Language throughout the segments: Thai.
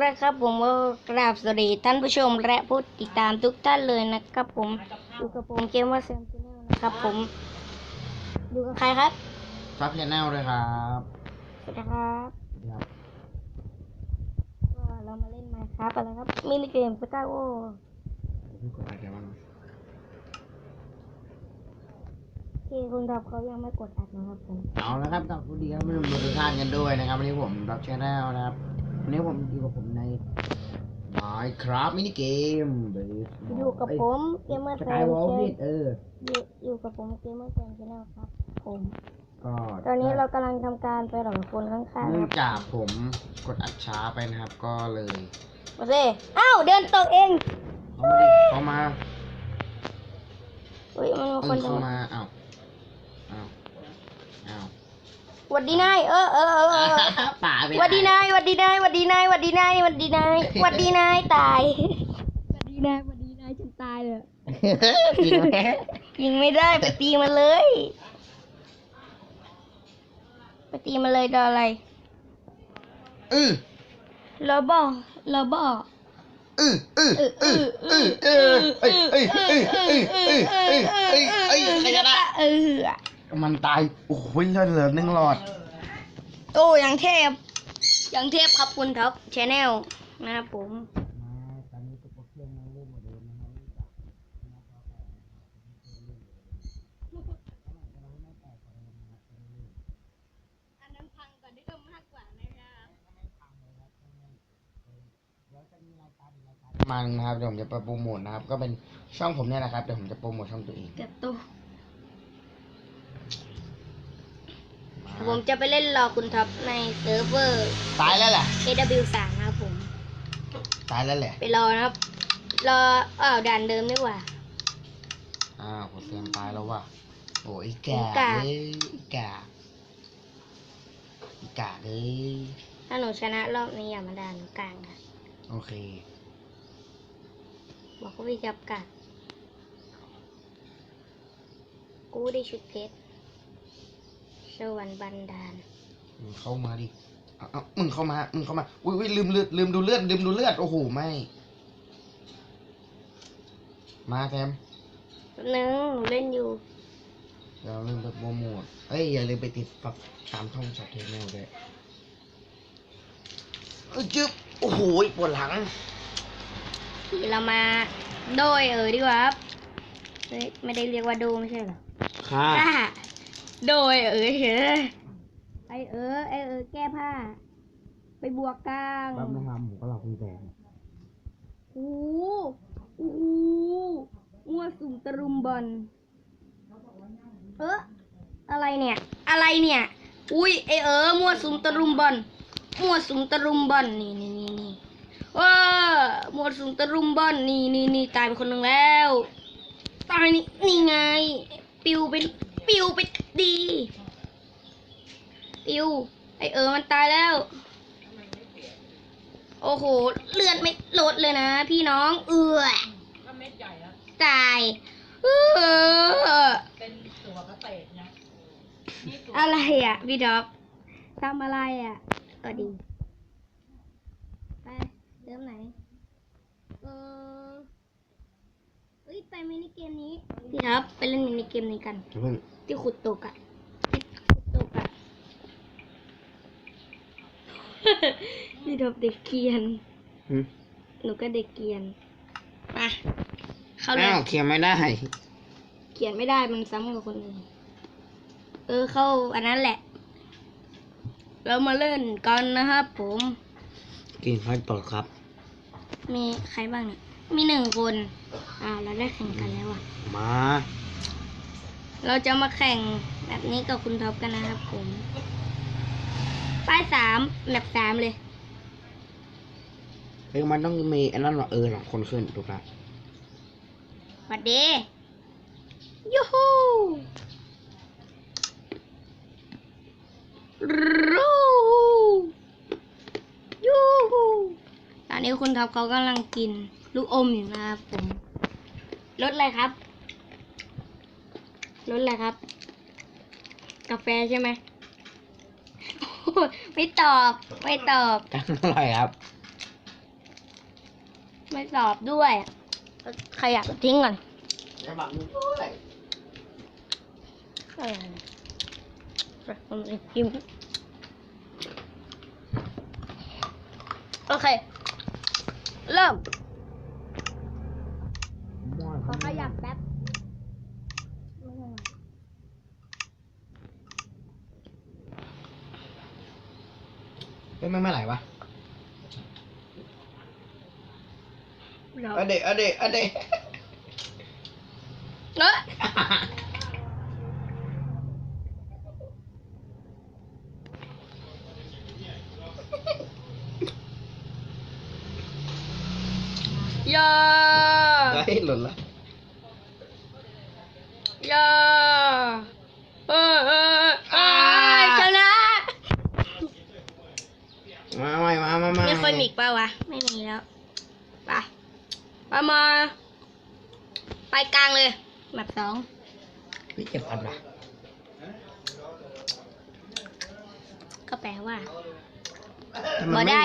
แรกครับ ผมก็กราบสวัสดีท่านผู้ชมและผู้ติดตามทุกท่านเลยนะครับ ผมอยู่กับผมเกมว่าเซมชแนลนะครับ ผมอยู่กับใครครับซับชแนลด้วยครับสวัสดีครับสวัสดีครับก็เรามาเล่นมาครับอะไรครับมินิเกมสกาโอเดี๋ยวพี่กดอะไรกันบ้างที่คุณดับเขายังไม่กดอัดนะครับผมเอาละครับกับสวัสดีครับไม่รู้ทุกท่านกันด้วยนะครับวันนี้ผมซับชแนลนะครับ วันนี้ผมอยู่กับผมใน Minecraft มินิเกมอยู่กับผมเกมเมอร์สแซกายวมอลชฟิตเออ อยู่อยู่กับผมเกมเมอร์แซมชแนลครับ ผม ก็ตอนนี้เรากำลังทำการไปหลอกคนข้างๆเนื่คอรังบจากผมกดอัดช้าไปนะครับ ก็เลยมาสิอ้าวเดินตกเองเขามาดิเขามาอุ้ยมันมีเอคนอเดิเข้านมาอ้าวอ้าวอ้าว หวัดดีนายเออเออเออเออป่าไปหวัดดีนายหวัดดีนายหวัดดีนายหวัดดีนายหวัดดีนายหวัดดีนายตายหวัดดีนายหวัดดีนายจนตายเลยจริงไหมยิงไม่ได้ไปตีมันเลยไปตีมันเลยดออะไรอือลอบอลอบออืออืออืออืออือเอ้ยเอ้ยเอ้ยเอ้ยเอ้ยเอ้ยเอ้ยเอ้ยใครชนะเออมันตายโอ้โหเลือดเหลือหนึ่งหลอดโอ้ยังเทพยังเทพครับคุณท็อปชแนลนะครับผมตอนนี้ตุ๊กเพื่อ นมาเล่นหมดเลยนะครับอันนั้นพังกว่าที่เดิมมากกว่านะครับมันนะครับเดี๋ยวผมจะโปรโมทนะครับ ก็เป็นช่องผมเนี่ยนะครับเดี๋ยวผมจะโปรโมทช่องตัวเองเกือบตัว ผมจะไปเล่นรอคุณท็อปในเซิร์ฟเวอร์ ตายแล้วแหละ AW3 นะครับผม ตายแล้วแหละ ไปรอนะครับ รออ้าวด่านเดิมดีกว่า อ้าวผมเสียมตายแล้วว่ะ โอ้ยแกอีกาเลยอีกาอีกาเลยถ้าหนูชนะรอบนี้อย่ามาด่าหนูกลางค่ะ โอเค บอกว่าพี่จับกัดกูได้ชุดเพชร สวรรค์บันดาลมึงเข้ามาดิเอาเอามึงเข้ามา มึงเข้ามา อุ้ยอุ้ยลืมเลือดลืมดูเลือดลืมดูเลือด โอ้โห ไม่ มาแซมแป๊บนึงหนูเล่นอยู่เราลืมไปโปรโมทเอ้ย อย่าลืมไปติดฝักตามช่องช็อตเทนแนลด้วยเอ้ยจึ๊บ โอ้โหปวดหลัง เรามาโดยเออดีกว่าครับเฮ้ยไม่ได้เรียกว่าโดไม่ใช่เหรอค่ะผ้า โดยเออเฉยไอเออไอเออแก้ผ้า ไปบวกกลางแป๊บนะครับผมก็รอคุณแซมโอ้โหโอ้โหมั่วสุมตะรุมบอลเอออะไรเนี่ย อะไรเนี่ย อุ้ยไอเออมั่วสุมตะรุมบอลมั่วสุมตะรุมบอลนี่นี่นี่นี่ว้ามั่วสุมตะรุมบอลนี่นี่นี่ตายไปคนหนึ่งแล้ว ตายนี่นี่ไง ปิวไป ปิวไปดี ปิว ไอเออมันตายแล้ว โอ้โห เลือดไม่ลดเลยนะ พี่น้อง เอือตายเอออะไรอะ พี่ท็อปทำอะไรอะเออดี ไป เริ่มไหน เออเอ้ย ไป มินิเกมนี้พี่ท็อปไปเล่นมินิเกมนี้กัน เพิ่งที่ขุดตกอะที่ขุดตกอะ พี่ท็อปเด็กเกรียนหึหนูก็เด็กเกรียนมาเข้าเลยอ้าวเขียนไม่ได้ เขียนไม่ได้มันซ้ำกับคนอื่นเออเข้าอันนั้นแหละ เรามาเล่นกันนะครับผม กินค่อยตดครับ มีใครบ้างเนี่ย มีหนึ่งคน อ่า เราได้แข่งกันแล้วอะ มา เราจะมาแข่งแบบนี้กับคุณท็อปกันนะครับผม ป้ายสามแบบสามเลยเอ้ยมันต้องมีอันนั้นเหรอเออสองคนขึ้นถูกแล้วหวัดดียูฮูรูยูฮูตอนนี้คุณท็อปเขากำลังกิน ลูกอมอยู่นะครับผมรสอะไรครับรสอะไรครับ กาแฟใช่ไหมโอ้ยไม่ตอบไม่ตอบ อร่อยครับสอบด้วยขยะทิ้งก่อนจะบังมึงด้วยอะไรนะไปผมจะกินโอเค เริ่ม ขอขยับแป๊บ เฮ้ยไม่ไม่ไหลวะ เราเอาเดะเอาเดะเอาเดะเอ้ยอย่าเฮ้ยหล่นละอย่าเออเออเออชนะ มาไม่มามามามีคนอีกเปล่าวะ ไม่มีแล้วไป ไปมา ไปกลางเลย แบบสองพี่เจ็บฟันว่ะก็แปลว่าทำบ่มได้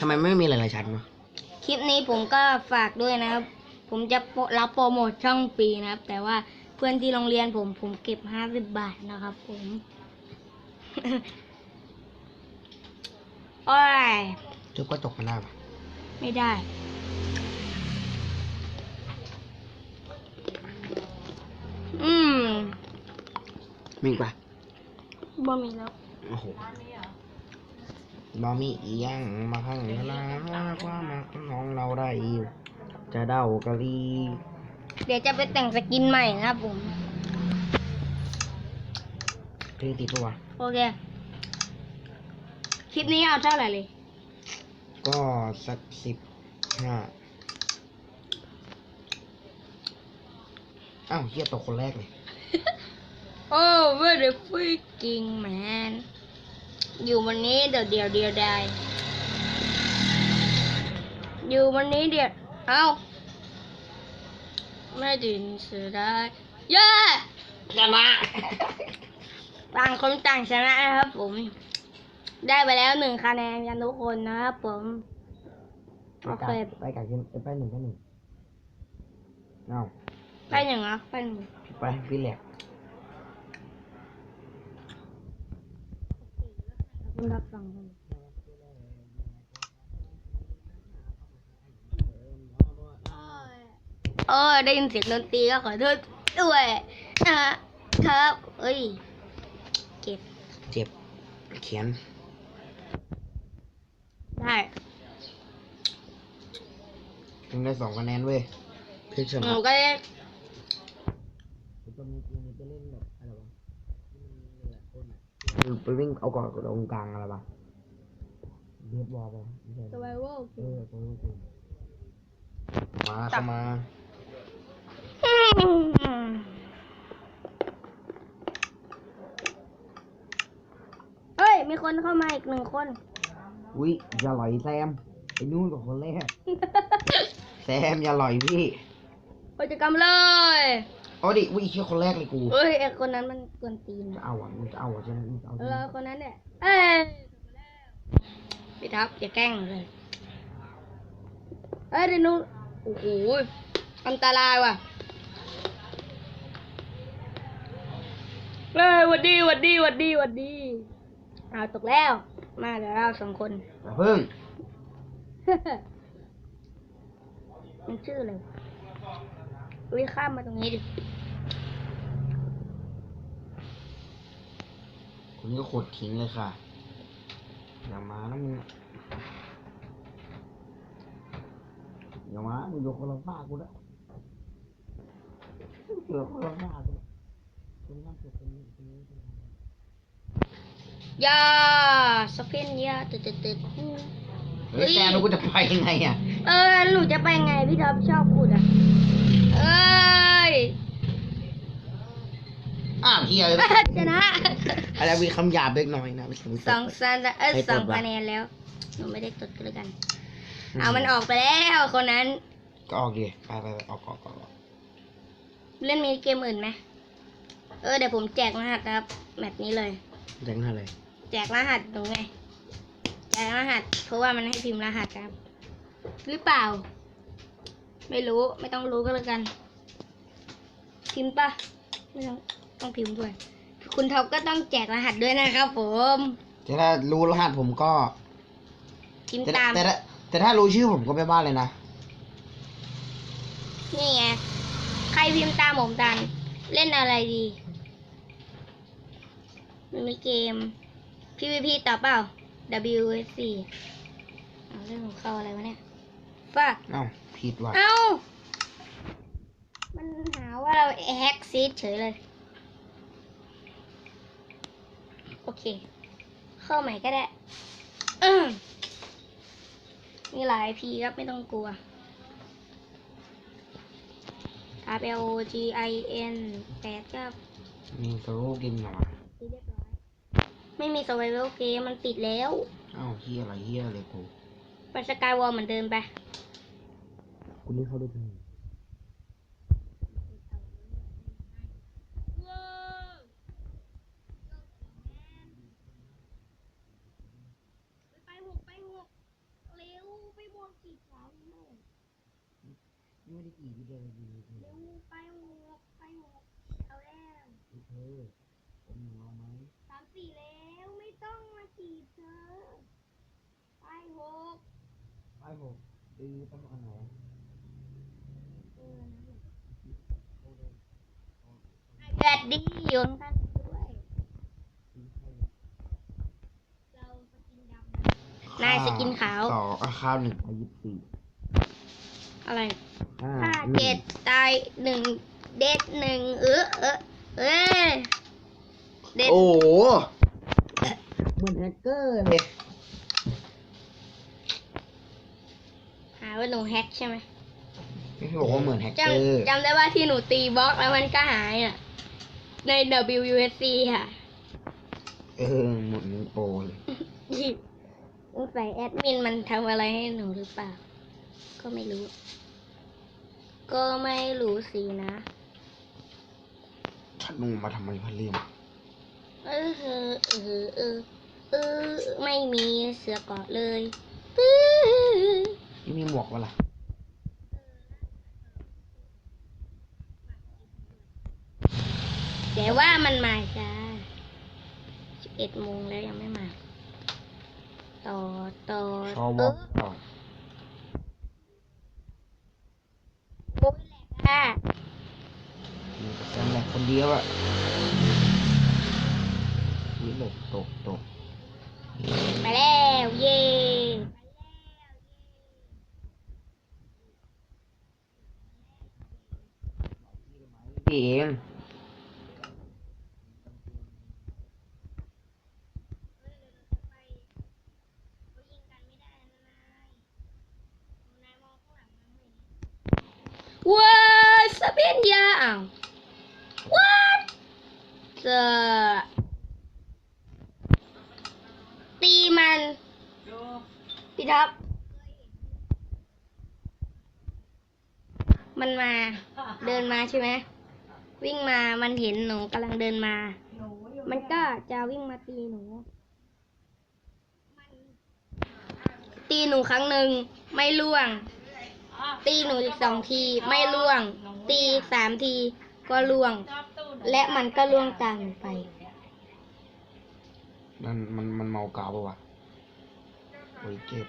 ทำไมไม่มีหลายๆชั้นวะคลิปนี้ผมก็ฝากด้วยนะครับ ผมจะโปรรับโปรโมทช่องปีนะครับ แต่ว่าเพื่อนที่โรงเรียนผมผมเก็บห้าสิบบาทนะครับ ผม โอ้ยทุบกระจกมันได้ปะไม่ได้ มีอีกปะบ่มีแล้วโอ้โหบอมีอีหยังมาพังเวลาความรักของเราได้อยู่จะเดากะลีเดี๋ยวจะไปแต่งสกินใหม่นะครับผมเพลงติดปะวะโอเค คลิปนี้เอาเท่าไหร่เลย ก็สักสิบห้าอ้าวเฮียตกคนแรกเลย โอ้ what a freaking man อยู่วันนี้เดี๋ยวเดียวเดียวได้ อยู่วันนี้เดี๋ยว เอ้า ไม่ดินเสียได้ เย้ชนะต่างคนต่างชนะนะครับผม ได้ไปแล้วหนึ่งคะแนนกันทุกคนนะครับผมโอเคไปกัดกินไปหนึ่งก็หนึ่งเอาไปหนึ่งอะไปหนึ่งไปพี่แหลก คุณรับฟังกันเออได้ยินเสียงดนตรีก็ขอโทษด้วยนะครับเอ้ย เก็บ เจ็บ เขียน ได้ถึงได้สองคะแนนเว้ยเพื่อชหนะนูก็ได้ จะมีเกมจะเล่นแบบอะไรวะ ไปวิ่งเอาก่อนตรงกลางอะไรวะเบียดบอลไปไม่ใช่ survival เออตัวนี้คือมาเข้ามาเฮ้ย มีคนเข้ามาอีกหนึ่งคนอุ้ยอย่าหลอยแซมไอ้นู่นกับคนแรกแซมอย่าหลอยพี่กิจกรรมเลย เอาดิอุ้ยเชื่อคนแรกเลยกูเฮ้ยไอคนนั้นมันกวนตีนจะเอาอะมึงจะเอาอะใช่ไหมมึงจะเอาเอใช่ไหมอคนนั้นเนี่ยเอ้ยพี่ทับอย่าแกล้งเลยเอ้ยเดี๋ยวหนูโอ้โหอันตรายว่ะเอ้ยหวัดดีหวัดดีหวัดดีหวัดดีเอาตกแล้ว มาเดี๋ยวเราสองคน อย่าเพิ่งมันชื่ออะไรวะอุ้ยข้ามมาตรงนี้ดิ คนนี้ก็ขดทิ้งเลยค่ะ อย่ามานะมึงอย่ามามึงโยกคนละฝ้ากูนะโยกคนละฝ้ากูนะตรงนั้นตรงนี้ตรงนี้ตรงนี้ยาสปินยาตึ๊ดตึ๊ดตึ๊ดเฮ้ยแซมแล้วกูจะไปยังไงอะ เออหนูจะไปไงพี่ท็อปชอบพูดอะ เอ้ย อ้าวเฮียชนะอะไรมีคำหยาบเล็กน้อยนะไม่ใช่ไม่สใช่องซันเออใครสตอดงวะคะแนนแล้วหนูไม่ได้ตดกันเลยกัน เอามันออกไปแล้วคนนั้น ก็ออกดิไปไปไปออกออกออกออกเล่นมีเกมอื่นไหมเออเดี๋ยวผมแจกรหัสนะครับแบบนี้เลยแดงอะไรแจกรหัสตรงไงแจกรหัส เพราะว่ามันให้พิมพ์รหัสครับ หรือเปล่า ไม่รู้ไม่ต้องรู้ก็แล้วกัน พิมพ์ปะไม่ต้อง ต้องพิมพ์ด้วย คุณท็อปก็ต้องแจกรหัสด้วยนะครับผมแต่ถ้ารู้รหัสผมก็พิมพ์แต่ตามแต่ถ้าแต่ถ้ารู้ชื่อผมก็ไม่บ้าเลยนะนี่ไงใครพิมพ์ตามผมตัน เล่นอะไรดีมันมีเกม PVP ต่อเปล่า WSC เอาเรื่องของเขาอะไรวะเนี่ยฟากเอ้าผิดว่ะ เอ้า มันหาว่าเราแฮกซีดเฉยเลย โอเค เข้าใหม่ก็ได้อืมมีหลายพีครับไม่ต้องกลัว R L O G I N แปดก็มีโซโล่กินเหรอวะเรียบร้อยไม่มี survival game มันติดแล้วเอ้าเฮียอะไรเฮียอะไรกู ไปสกายวอลเหมือนเดิมไปกูนี่เขาดูเป็น ไปหกไปหกเร็วไปบวกกี่สามโมง ไม่ได้กี่วิดีโอดี เร็วไปหกไปหกเอาแล้ว เธอผมลองไหม สามสี่แล้วไม่ต้องมาจีบเธอไป หกไอ้ผมดีต้องอันไหนเออแบดดีอยู่กันด้วยเราสกินดำนายสกินขาว สองอะข้าวหนึ่งอายุสี่อะไรห้าห้าเจ็ดตายหนึ่งเด็ดหนึ่งเออเออเออเด็ดโอ้โหเหมือนแฮกเกอร์เลย หาว่าหนูแฮกใช่ไหมไม่บอกว่าเหมือนแฮกจเกอร์ำจำได้ว่าที่หนูตีบล็อกแล้วมันก็หายอะ ใน WUSC ค่ะเออหมดมือโปรเลยสงสัยแอดมินมันทำอะไรให้หนูหรือเปล่า ก็ไม่รู้ ก็ไม่รู้สินะฉันนุ่งมาทำไมพันเลี่ยมเออเออเออเออเออไม่มีเสือเกาะเลยปื้อนี่ มีหมวกวะล่ะแต่ว่ามันมาจ้าสิบเอ็ดโมงแล้วยังไม่มา ต่อ ต่อชอบเอวออล์กต่อโอ้ยแหละค่ะมีแต่แซมแหลกคนเดียวอะนี่หลบตกตก ไปแล้วเย่ พี่ เอง ว้าสเปนยาอ้าวว้าเจอตีมันพี่ท็อปมันมา เดินมาใช่ไหม วิ่งมามันเห็นหนูกำลังเดินมา มันก็จะวิ่งมาตีหนู ตีหนูครั้งหนึ่งไม่ล่วง ตีหนูอีกสองทีไม่ล่วง ตีสามทีก็ล่วง และมันก็ล่วงตามหนูไปมันมันมันเมากาวปะวะโอ้ยเจ็บ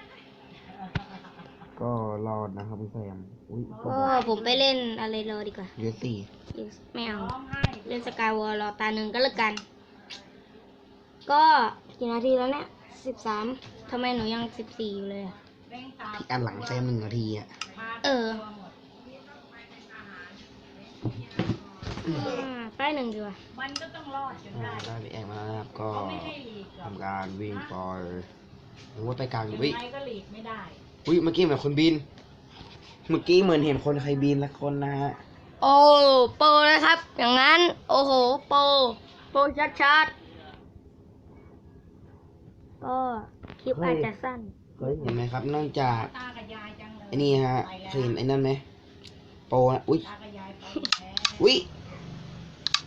ก็รอดนะครับพี่แซม อุ้ยก็ก็ผมไปเล่นอะไรรอดีกว่าเยอะสี่ไม่เอา เล่นสกายวอลรอตาหนึ่งก็แล้วกัน ก็กี่นาทีแล้วเนี่ยสิบสามทำไมหนูยังสิบสี่อยู่เลยอะพี่อันหลังแซมหนึ่งนาทีอะเอออ่าป้ายหนึ่งดีกว่ามันก็ต้องรอดจนอ่าได้ได้พี่แอกมาแล้วนะครับก็เขาไม่ให้หลีกหรอกทำการวิ่งปล่อยโอ้ยไปกลางยังวิไงก็หลีกไม่ได้อุ้ยเมื่อกี้เหมือนคนบิน เมื่อกี้เหมือนเห็นคนใครบินละคนนะฮะ โอ้โปรนะครับ อย่างนั้น โอ้โห โปรโปรชัดๆก็คลิปอาจจะสั้นเคยเห็นไหมครับ นอกจากตากับยายจังเลยไอ้นี่ฮะไปแล้วเคยเห็นไอ้นั่นไหมโปรนะอุ้ยตากับยายไปแพ้อุ้ย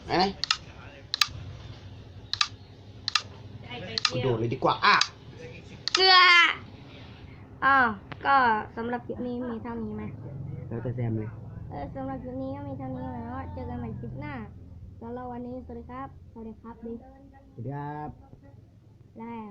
อะไรให้ไปกูเที่ยโดวดเลยดีกว่าอะเกลืออ้าว ก็สำหรับคลิปนี้มีเท่านี้ไหมเออตอร์แซมเลย เออสำหรับคลิปนี้ก็มีเท่านี้แล้ว เจอกันใหม่คลิปหน้าสำหรับวันนี้สวัสดีครับ สวัสดีครับดิสวัสดีครับ แล้ว